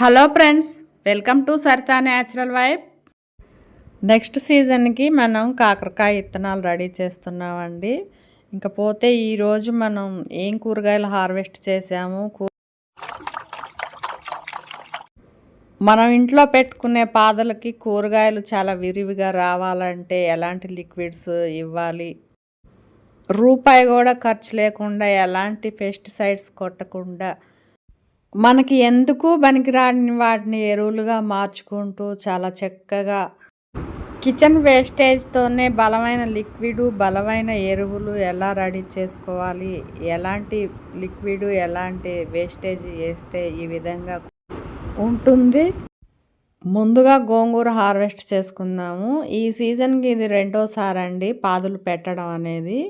Hello friends welcome to Saritha natural vibe. Next సీజన్కి మనం కాకరకాయ విత్తనాలు రెడీ చేస్తున్నామండి. ఇంకా పోతే ఈరోజు మనం ఏం కూరగాయలు హార్వెస్ట్ చేసాము కూ- మనం ఇంట్లో పెట్టుకునే పాదలకి కూరగాయలు చాలా విరివిగా రావాలంటే ఎలాంటి లిక్విడ్స్ ఇవ్వాలి? రూపాయి కూడా ఖర్చు లేకుండా ఎలాంటి పెస్టిసైడ్స్ కొట్టకుండా మనకి ఎందుకు పనికిరాని వాటిని ఎరువులుగా మార్చుకుంటూ చాలా చక్కగా కిచెన్ వేస్టేజ్తోనే బలమైన లిక్విడ్ బలమైన ఎరువులు ఎలా రెడీ చేసుకోవాలి? ఎలాంటి లిక్విడ్ ఎలాంటి వేస్టేజ్ వేస్తే ఈ విధంగా ఉంటుంది? ముందుగా గోంగూర హార్వెస్ట్ చేసుకుందాము. ఈ సీజన్కి ఇది రెండోసారి అండి పాదులు పెట్టడం అనేది.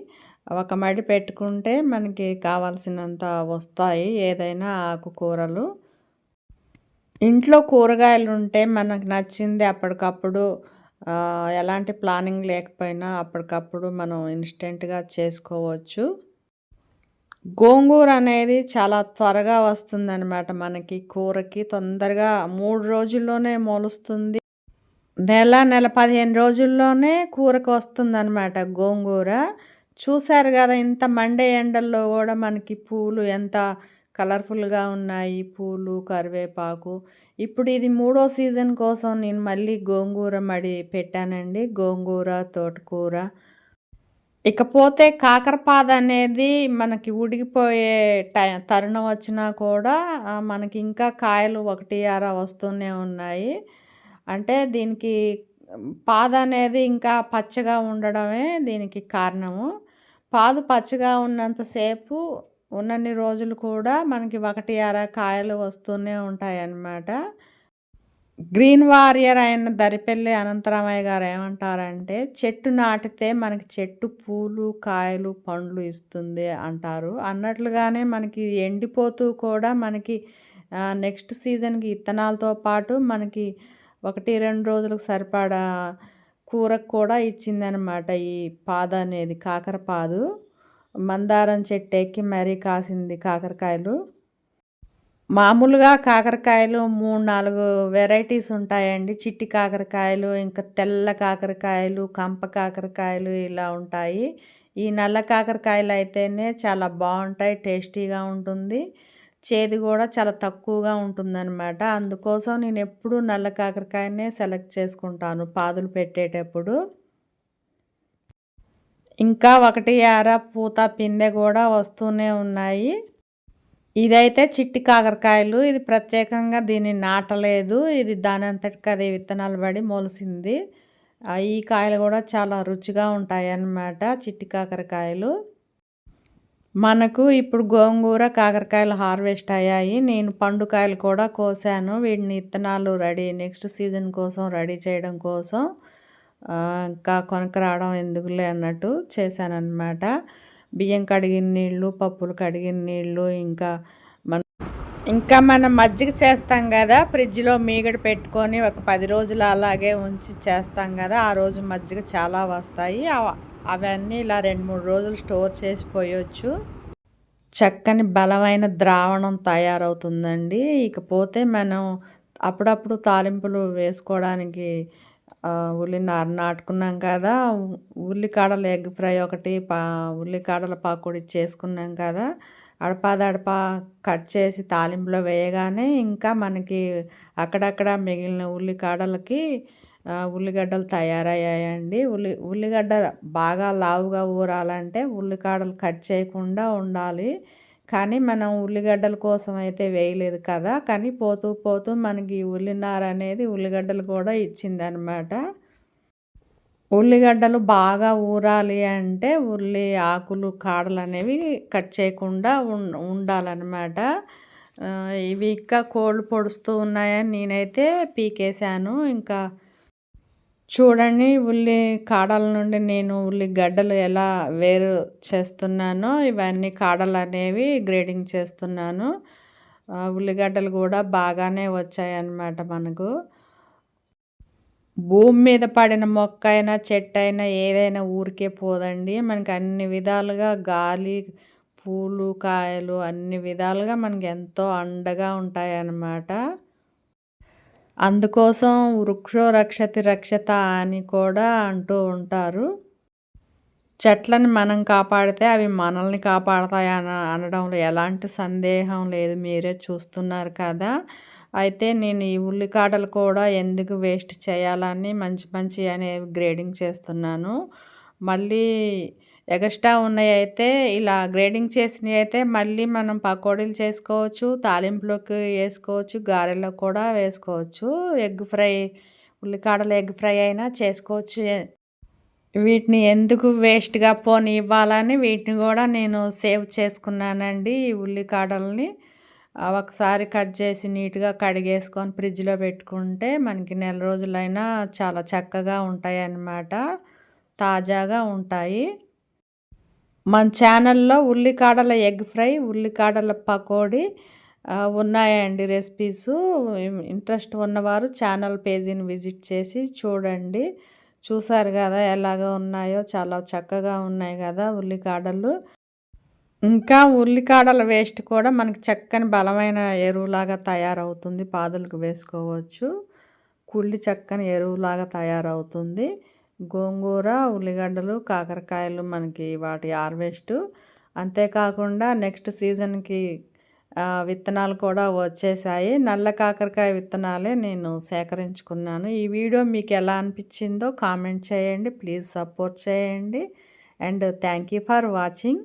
ఒక మడి పెట్టుకుంటే మనకి కావాల్సినంత వస్తాయి ఏదైనా ఆకుకూరలు ఇంట్లో కూరగాయలు ఉంటే మనకు నచ్చింది అప్పటికప్పుడు ఎలాంటి ప్లానింగ్ లేకపోయినా అప్పటికప్పుడు మనం ఇన్స్టెంట్గా చేసుకోవచ్చు. గోంగూర అనేది చాలా త్వరగా వస్తుందన్నమాట మనకి. కూరకి తొందరగా మూడు రోజుల్లోనే మొలుస్తుంది. నెల నెల పదిహేను రోజుల్లోనే కూరకు వస్తుందన్నమాట గోంగూర. చూశారు కదా ఇంత మండే ఎండల్లో కూడా మనకి పూలు ఎంత కలర్ఫుల్గా ఉన్నాయి. పూలు కరివేపాకు. ఇప్పుడు ఇది మూడో సీజన్ కోసం నేను మళ్ళీ గోంగూర మడి పెట్టానండి. గోంగూర తోటకూర. ఇకపోతే కాకరపాద అనేది మనకి ఉడికిపోయే టై తరుణం వచ్చినా కూడా మనకి ఇంకా కాయలు ఒకటి అర వస్తూనే ఉన్నాయి. అంటే దీనికి పాద అనేది ఇంకా పచ్చగా ఉండడమే దీనికి కారణము. పాదు పచ్చగా ఉన్నంతసేపు ఉన్నన్ని రోజులు కూడా మనకి ఒకటి అర కాయలు వస్తూనే ఉంటాయి అన్నమాట గ్రీన్ వారియర్ అయిన దరిపెల్లి అనంతరామయ్య గారు ఏమంటారంటే చెట్టు నాటితే మనకి చెట్టు పూలు కాయలు పండ్లు ఇస్తుంది అంటారు. అన్నట్లుగానే మనకి ఎండిపోతూ కూడా మనకి నెక్స్ట్ సీజన్కి ఇత్తనాలతో పాటు మనకి ఒకటి రెండు రోజులకు సరిపడా కూరకు కూడా ఇచ్చిందనమాట ఈ పాద అనేది కాకరపాదు మందారం చెట్టు ఎక్కి మరీ కాసింది కాకరకాయలు. మామూలుగా కాకరకాయలు మూడు నాలుగు వెరైటీస్ ఉంటాయండి. చిట్టి కాకరకాయలు ఇంకా తెల్ల కాకరకాయలు కంప కాకరకాయలు ఇలా ఉంటాయి. ఈ నల్ల కాకరకాయలు అయితేనే చాలా బాగుంటాయి టేస్టీగా ఉంటుంది. చేదు కూడా చాలా తక్కువగా ఉంటుందన్నమాట. అందుకోసం నేను ఎప్పుడు నల్ల కాకరకాయనే సెలెక్ట్ చేసుకుంటాను పాదులు పెట్టేటప్పుడు. ఇంకా ఒకటి అర పూత పిందె కూడా వస్తూనే ఉన్నాయి. ఇదైతే చిట్టి కాకరకాయలు. ఇది ప్రత్యేకంగా దీన్ని నాటలేదు. ఇది దాని అంతటికి అదే విత్తనాలు పడి మొలిసింది. ఈ కాయలు కూడా చాలా రుచిగా ఉంటాయి అన్నమాట చిట్టి కాకరకాయలు. మనకు ఇప్పుడు గోంగూర కాకరకాయలు హార్వెస్ట్ అయ్యాయి. నేను పండుకాయలు కూడా కోసాను. వీటిని విత్తనాలు రెడీ నెక్స్ట్ సీజన్ కోసం రెడీ చేయడం కోసం. ఇంకా ఇంకా కొనకరావడం ఎందుకులే అన్నట్టు చేశానన్నమాట. బియ్యం కడిగిన నీళ్ళు పప్పులు కడిగిన నీళ్ళు ఇంకా మన ఇంకా మనం మజ్జిగ చేస్తాం కదా. ఫ్రిడ్జ్లో మీగడ పెట్టుకొని ఒక పది రోజులు అలాగే ఉంచి చేస్తాం కదా. ఆ రోజు మజ్జిగ చాలా వస్తాయి. అవ- అవన్నీ ఇలా రెండు మూడు రోజులు స్టోర్ చేసి పోయొచ్చు. చక్కని బలమైన ద్రావణం తయారవుతుందండి. ఇకపోతే మనం అప్పుడప్పుడు తాలింపులు వేసుకోవడానికి ఉల్లి ఉల్లినార నాటుకున్నాం కదా ఉల్లికాడల ఎగ్ ఫ్రై ఒకటి పా ఉల్లికాడల పాకుడి చేసుకున్నాం కదా అడపాదడపా కట్ చేసి తాలింపులో వేయగానే ఇంకా మనకి అక్కడక్కడ మిగిలిన ఉల్లికాడలకి ఉల్లిగడ్డలు తయారయ్యాయండి. ఉల్లి ఉల్లిగడ్డ బాగా లావుగా ఊరాలంటే ఉల్లికాడలు కట్ చేయకుండా ఉండాలి. కానీ మనం ఉల్లిగడ్డల కోసం అయితే వేయలేదు కదా. కానీ పోతూ పోతూ మనకి ఉల్లినార అనేది ఉల్లిగడ్డలు కూడా ఇచ్చిందనమాట ఉల్లిగడ్డలు బాగా ఊరాలి అంటే ఉల్లి ఆకులు కాడలు అనేవి కట్ చేయకుండా ఉండాలన్నమాట. ఇవి ఇంకా కోళ్ళు పొడుస్తూ ఉన్నాయని నేనైతే పీకేశాను. ఇంకా చూడండి ఉల్లి కాడల నుండి నేను ఉల్లిగడ్డలు ఎలా వేరు చేస్తున్నానో ఇవన్నీ కాడలు అనేవి గ్రేడింగ్ చేస్తున్నాను. ఉల్లిగడ్డలు కూడా బాగానే వచ్చాయన్నమాట మనకు. భూమి మీద పడిన మొక్క అయినా చెట్టు అయినా ఏదైనా ఊరికే పోదండి. మనకి అన్ని విధాలుగా గాలి పూలు కాయలు అన్ని విధాలుగా మనకి ఎంతో అండగా ఉంటాయన్నమాట. అందుకోసం వృక్షో రక్షతి రక్షత అని కూడా అంటూ ఉంటారు. చెట్లను మనం కాపాడితే అవి మనల్ని కాపాడతాయి అన అనడంలో ఎలాంటి సందేహం లేదు. మీరే చూస్తున్నారు కదా. అయితే నేను ఈ ఉల్లికాడలు కూడా ఎందుకు వేస్ట్ చేయాలని మంచి మంచి అనేవి గ్రేడింగ్ చేస్తున్నాను. మళ్ళీ ఎగస్ట్రా ఉన్నాయి అయితే ఇలా గ్రేడింగ్ చేసినవి అయితే మళ్ళీ మనం పకోడీలు చేసుకోవచ్చు తాలింపులోకి వేసుకోవచ్చు గారెలో కూడా వేసుకోవచ్చు ఎగ్ ఫ్రై ఉల్లికాడలు ఎగ్ ఫ్రై అయినా చేసుకోవచ్చు. వీటిని ఎందుకు వేస్ట్గా పోని ఇవ్వాలని వీటిని కూడా నేను సేవ్ చేసుకున్నానండి ఈ ఉల్లికాడల్ని. ఒకసారి కట్ చేసి నీట్గా కడిగేసుకొని ఫ్రిడ్జ్లో పెట్టుకుంటే మనకి నెల రోజులైనా చాలా చక్కగా ఉంటాయి అన్నమాట తాజాగా ఉంటాయి. మన ఛానల్లో ఉల్లికాడల ఎగ్ ఫ్రై ఉల్లికాడల పకోడీ ఉన్నాయండి రెసిపీస్ ఇంట్రెస్ట్ ఉన్నవారు ఛానల్ పేజీని విజిట్ చేసి చూడండి. చూసారు కదా ఎలాగ ఉన్నాయో చాలా చక్కగా ఉన్నాయి కదా ఉల్లికాడలు. ఇంకా ఉల్లికాడల వేస్ట్ కూడా మనకి చక్కని బలమైన ఎరువులాగా తయారవుతుంది. పాదులకు వేసుకోవచ్చు. కుళ్ళి చక్కని ఎరువులాగా తయారవుతుంది. గోంగూర ఉల్లిగడ్డలు కాకరకాయలు మనకి వాటి హార్వెస్ట్. అంతేకాకుండా నెక్స్ట్ సీజన్కి విత్తనాలు కూడా వచ్చేసాయి. నల్ల కాకరకాయ విత్తనాలే నేను సేకరించుకున్నాను. ఈ వీడియో మీకు ఎలా అనిపించిందో కామెంట్ చేయండి. ప్లీజ్ సపోర్ట్ చేయండి. And thank you for watching.